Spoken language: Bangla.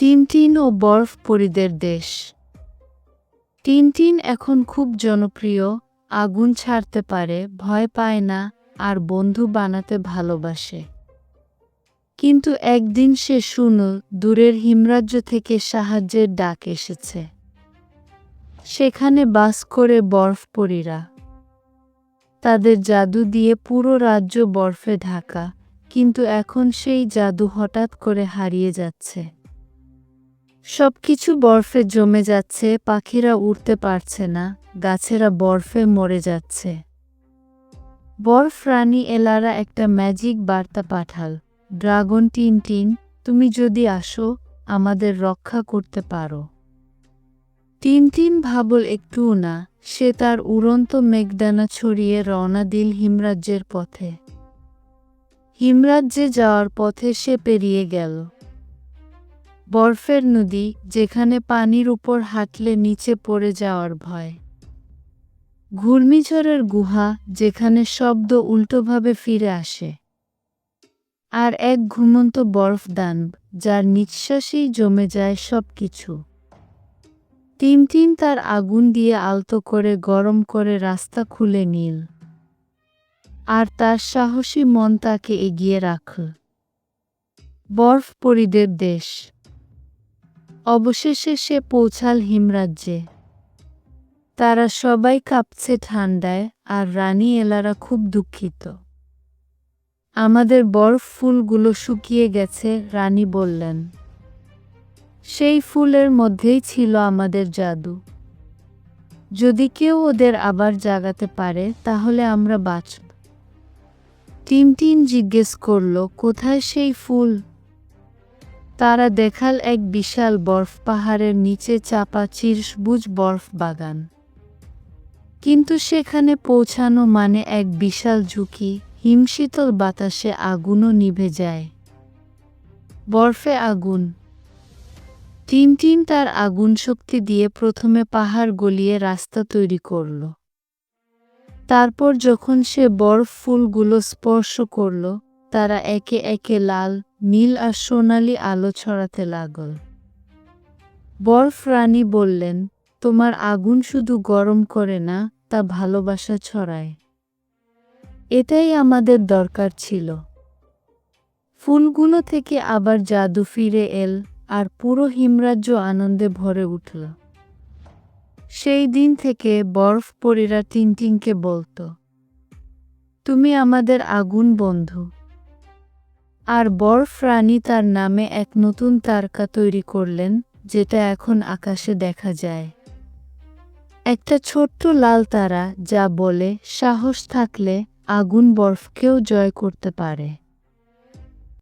টিনটিন ও বরফ পরিদের দেশ। টিনটিন এখন খুব জনপ্রিয়, আগুন ছাড়তে পারে, ভয় পায় না, আর বন্ধু বানাতে ভালোবাসে। কিন্তু একদিন সে শুনল দূরের হিমরাজ্য থেকে সাহায্যের ডাক এসেছে। সেখানে বাস করে বরফপরীরা। তাদের জাদু দিয়ে পুরো রাজ্য বরফে ঢাকা, কিন্তু এখন সেই জাদু হঠাৎ করে হারিয়ে যাচ্ছে। সবকিছু বরফে জমে যাচ্ছে, পাখিরা উড়তে পারছে না, গাছেরা বরফে মরে যাচ্ছে। বরফ রানী এলারা একটা ম্যাজিক বার্তা পাঠাল। ড্রাগন টিন টিন, তুমি যদি আসো, আমাদের রক্ষা করতে পারো। তিন তিন ভাবল একটুও না, সে তার উড়ন্ত মেঘদানা ছড়িয়ে রওনা দিল হিমরাজ্যের পথে। হিমরাজ্যে যাওয়ার পথে সে পেরিয়ে গেল। বরফের নদী, যেখানে পানির উপর হাঁটলে নিচে পড়ে যাওয়ার ভয়। ঘূর্ণিঝড়ের গুহা, যেখানে শব্দ উল্টোভাবে ফিরে আসে। আর এক ঘুমন্ত বরফ দানব, যার নিঃশ্বাসেই জমে যায় সব কিছু টিমটিম তার আগুন দিয়ে আলতো করে গরম করে রাস্তা খুলে নীল। আর তার সাহসী মন তাকে এগিয়ে রাখল। বরফ পরিদের দেশ। অবশেষে সে পৌঁছাল হিমরাজ্যে। তারা সবাই কাঁপছে ঠান্ডায় আর রানী এলারা খুব দুঃখিত। আমাদের বরফ ফুলগুলো শুকিয়ে গেছে, রানী বললেন। সেই ফুলের মধ্যেই ছিল আমাদের জাদু। যদি কেউ ওদের আবার জাগাতে পারে, তাহলে আমরা বাঁচব। টিনটিন জিজ্ঞেস করল, কোথায় সেই ফুল? তারা দেখাল এক বিশাল বরফ পাহাড়ের নিচে চাপা চিরসবুজ বরফ বাগান। কিন্তু সেখানে পৌঁছানো মানে এক বিশাল ঝুঁকি, হিমশীতল বাতাসে আগুনও নিভে যায়। বরফে আগুন। টিনটিন তার আগুন শক্তি দিয়ে প্রথমে পাহাড় গলিয়ে রাস্তা তৈরি করল। তারপর যখন সে বরফ ফুলগুলো স্পর্শ করল তারা একে একে লাল, নীল আর সোনালি আলো ছড়াতে লাগল। বরফ রানী বললেন, তোমার আগুন শুধু গরম করে না, তা ভালোবাসা ছড়ায়। এটাই আমাদের দরকার ছিল। ফুলগুলো থেকে আবার জাদু ফিরে এল আর পুরো হিমরাজ্য আনন্দে ভরে উঠল। সেই দিন থেকে বরফ পরীরা টিনটিনকে বলতো, তুমি আমাদের আগুন বন্ধু। আর বরফ রানী তার নামে এক নতুন তারকা তৈরি করলেন, যেটা এখন আকাশে দেখা যায়। একটা ছোট্ট লাল তারা যা বলে, সাহস থাকলে আগুন বরফকেও জয় করতে পারে।